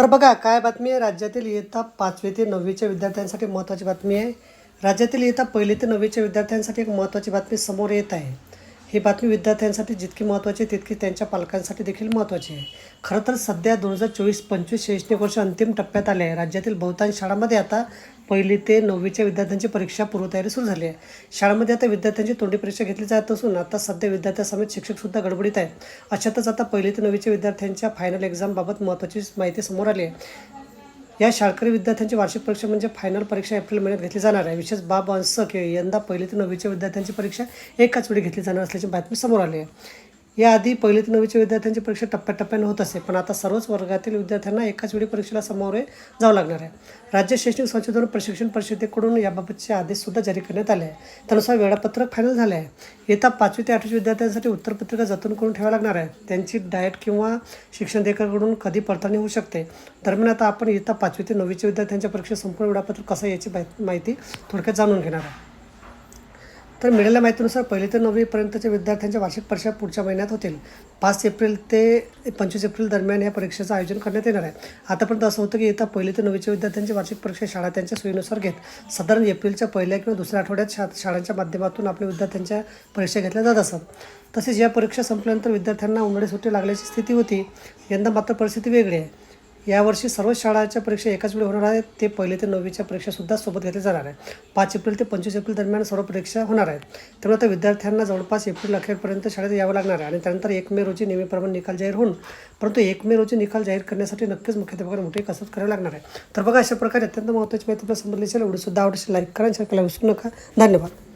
तर बघा काय बातमी आहे? राज्यातील इयत्ता पाचवी ते नववीच्या विद्यार्थ्यांसाठी महत्त्वाची बातमी आहे. राज्यातील इयत्ता पहिली ते नववीच्या विद्यार्थ्यांसाठी एक महत्त्वाची बातमी समोर येत आहे. ही बातमी विद्यार्थ्यांसाठी जितकी महत्त्वाची आहे तितकी त्यांच्या पालकांसाठी देखील महत्त्वाची आहे. खरं तर सध्या दोन हजार चोवीस पंचवीस शैक्षणिक वर्ष अंतिम टप्प्यात आले आहे. राज्यातील बहुतांश शाळांमध्ये आता पहिली ते नववीच्या विद्यार्थ्यांची परीक्षा पूर्वतयारी सुरू झाली आहे. शाळेमध्ये आता विद्यार्थ्यांची तोंडी परीक्षा घेतली जात असून आता सध्या विद्यार्थ्यासमेत शिक्षकसुद्धा गडबडीत आहेत. अशातच आता पहिली ते नववीच्या विद्यार्थ्यांच्या फायनल एक्झामबाबत महत्त्वाची माहिती समोर आली आहे. या शाळकरी विद्यार्थ्यांची वार्षिक परीक्षा म्हणजे फायनल परीक्षा एप्रिल महिन्यात घेतली जाणार आहे. विशेष बाब असं की यंदा पहिली ते नववीच्या विद्यार्थ्यांची परीक्षा एकाच वेळी घेतली जाणार असल्याची बातमी समोर आली आहे. याआधी पहिली ते नववीच्या विद्यार्थ्यांची परीक्षा टप्प्याटप्प्याने होत असे पण आता सर्वच वर्गातील विद्यार्थ्यांना एकाच वेळी परीक्षेला सामोरे जावं लागणार आहे. राज्य शैक्षणिक संशोधन प्रशिक्षण परिषदेकडून याबाबतचे आदेशसुद्धा जारी करण्यात आले आहे. त्यानुसार वेळापत्रक फायनल झाले आहे. येत्या पाचवी ते आठवी विद्यार्थ्यांसाठी उत्तरपत्रिका जतन करून ठेवावी लागणार आहे. त्यांची डाएट किंवा शिक्षण देखाकडून कधी पडताळणी होऊ शकते. दरम्यान आता आपण येत्या पाचवी ते नववीच्या विद्यार्थ्यांच्या परीक्षा संपूर्ण वेळापत्रक कसं याची माहिती थोडक्यात जाणून घेणार आहे तर मिळालेल्या माहितीनुसार पहिली ते नववीपर्यंतच्या विद्यार्थ्यांच्या वार्षिक परीक्षा पुढच्या महिन्यात होतील. पाच एप्रिल ते पंचवीस एप्रिल दरम्यान या परीक्षेचं आयोजन करण्यात येणार आहे. आतापर्यंत असं होतं की येत्या पहिली ते नववीच्या विद्यार्थ्यांची वार्षिक परीक्षा शाळा त्यांच्या सोयीनुसार घेत साधारण एप्रिलच्या पहिल्या किंवा दुसऱ्या आठवड्यात शा शाळांच्या माध्यमातून आपल्या विद्यार्थ्यांच्या परीक्षा घेतल्या जात असत. तसेच या परीक्षा संपल्यानंतर विद्यार्थ्यांना उन्हाळी सुट्टी लागल्याची स्थिती होती. यंदा मात्र परिस्थिती वेगळी आहे. यावर्षी सर्व शाळांच्या परीक्षा एकाच वेळी होणार आहेत. ते पहिले ते नववीच्या परीक्षासुद्धा सोबत घेतल्या जाणार आहे पाच एप्रिल ते पंचवीस एप्रिल दरम्यान सर्व परीक्षा होणार आहेत. त्यामुळे आता विद्यार्थ्यांना जवळपास एप्रिल अखेरपर्यंत शाळेत यावं लागणार आहे आणि त्यानंतर एक मे रोजी नेहमीप्रमाणे निकाल जाहीर होऊन परंतु एक मे रोजी निकाल जाहीर करण्यासाठी नक्कीच मुख्याध्यापकांना मोठी कसरत करावी लागणार आहे. तर बघा अशा प्रकारे अत्यंत महत्त्वाची माहिती आपल्या समजली असेल एवढीसुद्धा आवडीशी लाईक करा आणि शेअर करायला विसरू नका. धन्यवाद.